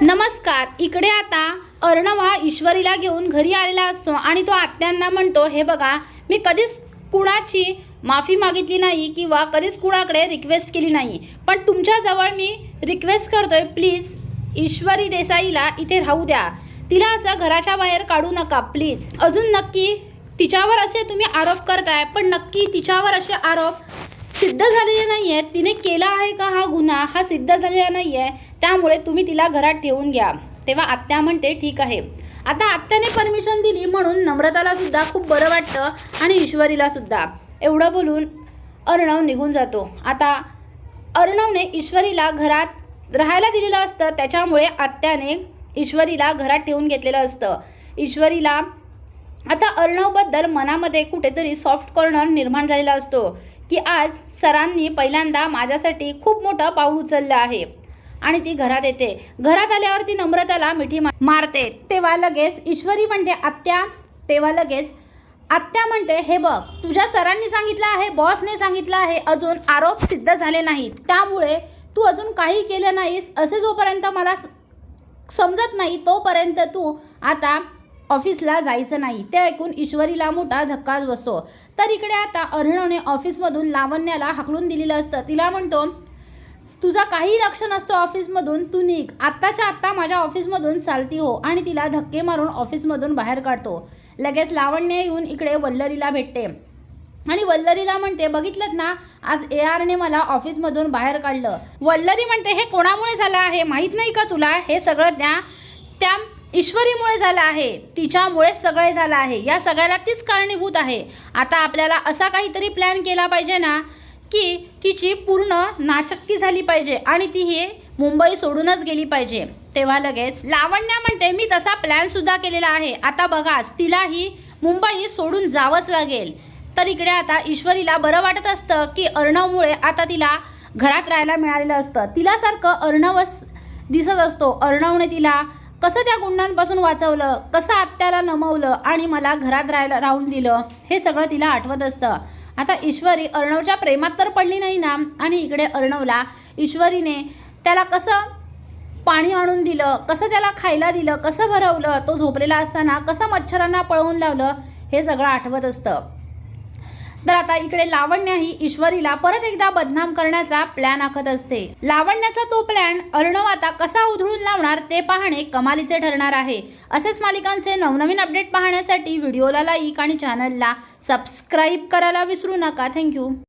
नमस्कार इकडे आता अर्णव हा ईश्वरीला घेऊन घरी आलेला असतो आणि तो आत्यांना म्हणतो हे बघा मी कधीच कुणाची माफी मागितली नाही किंवा कधीच कुणाकडे रिक्वेस्ट केली नाही. पण तुमच्याजवळ मी रिक्वेस्ट करतोय प्लीज ईश्वरी देसाईला इथे राहू द्या. तिला असं घराच्या बाहेर काढू नका प्लीज अजून नक्की तिच्यावर असे तुम्ही आरोप करताय पण नक्की तिच्यावर असे आरोप सिद्ध झालेली नाही आहेत तिने केला आहे का हा गुन्हा? हा सिद्ध झालेला नाही आहे त्यामुळे तुम्ही तिला घरात ठेवून घ्या. तेव्हा आत्या म्हणते ठीक आहे. आता आत्याने परमिशन दिली म्हणून नम्रताला सुद्धा खूप बरं वाटतं आणि ईश्वरीला सुद्धा. एवढं बोलून अर्णव निघून जातो. आता अर्णवने ईश्वरीला घरात राहायला दिलेलं असतं. त्याच्यामुळे आत्याने ईश्वरीला घरात ठेवून घेतलेलं असतं. ईश्वरीला आता अर्णवबद्दल मनामध्ये कुठेतरी सॉफ्ट कॉर्नर निर्माण झालेला असतो. की आज सरांनी पहिल्यांदा माझ्यासाठी खूप मोठं पाऊल उचललं आहे. आणि ती घरात येते. घरात आल्यावर ती नम्रताला मिठी मारते. तेव्हा लगेच ईश्वरी म्हणते आत्या. तेव्हा लगेच आत्या म्हणते हे बघ तुझ्या सरांनी सांगितलं आहे बॉसने सांगितलं आहे अजून आरोप सिद्ध झाले नाहीत. त्यामुळे तू अजून काही केलं नाहीस असे जोपर्यंत मला समजत नाही तोपर्यंत तू आता ऑफिसला जायचं नाही. ते ऐकून ईश्वरीला मोठा धक्काच बसतो. तर इकडे आता अर्णवने ऑफिसमधून लावण्याला हाकलून दिलेलं असतं. तिला म्हणतो तुझा काही लक्ष नसतो ऑफिसमधून तू निघ. आत्ताच्या आत्ता माझ्या ऑफिसमधून चालती हो. आणि तिला धक्के मारून ऑफिसमधून बाहेर काढतो. लगेच लावण्य येऊन इकडे वल्लरीला भेटते. आणि वल्लरीला म्हणते बघितलं ना आज ए आरने मला ऑफिसमधून बाहेर काढलं. वल्लरी म्हणते हे कोणामुळे झालं आहे? माहीत नाही का तुला? हे सगळं त्या त्या ईश्वरीमुळे झालं आहे तिच्यामुळे सगळे झालं आहे. या सगळ्याला तीच कारणीभूत आहे. आता आपल्याला असा काहीतरी प्लॅन केला पाहिजे ना की तिची पूर्ण नाचक्की झाली पाहिजे आणि ती हे मुंबई सोडूनच गेली पाहिजे. तेव्हा लगेच लावण्या म्हणते मी तसा प्लॅनसुद्धा केलेला आहे. आता बघाच तिलाही मुंबई सोडून जावंच लागेल. तर इकडे आता ईश्वरीला बरं वाटत असतं की अर्णवमुळे आता तिला घरात राहायला मिळालेलं असतं. तिलासारखं अर्णवच दिसत असतो. अर्णवने तिला कसं त्या गुंडांपासून वाचवलं कसं आत्याला नमवलं आणि मला घरात राहायला राहून दिलं हे सगळं तिला आठवत असतं. आता ईश्वरी अर्णवच्या प्रेमात तर पडली नाही ना? आणि इकडे अर्णवला ईश्वरीने त्याला कसं पाणी आणून दिलं कसं त्याला खायला दिलं कसं भरवलं तो झोपलेला असताना कसं मच्छरांना पळवून लावलं हे सगळं आठवत असतं. तर आता इकडे लावण्या ही ईश्वरीला परत एकदा बदनाम करण्याचा प्लॅन आखत असते. लावण्याचा तो प्लॅन अर्णव आता कसा उधळून लावणार ते पाहणे कमालीचे ठरणार आहे. असेच मालिकांचे नवनवीन अपडेट पाहण्यासाठी व्हिडिओला लाईक आणि चॅनलला सबस्क्राईब करायला विसरू नका. थँक्यू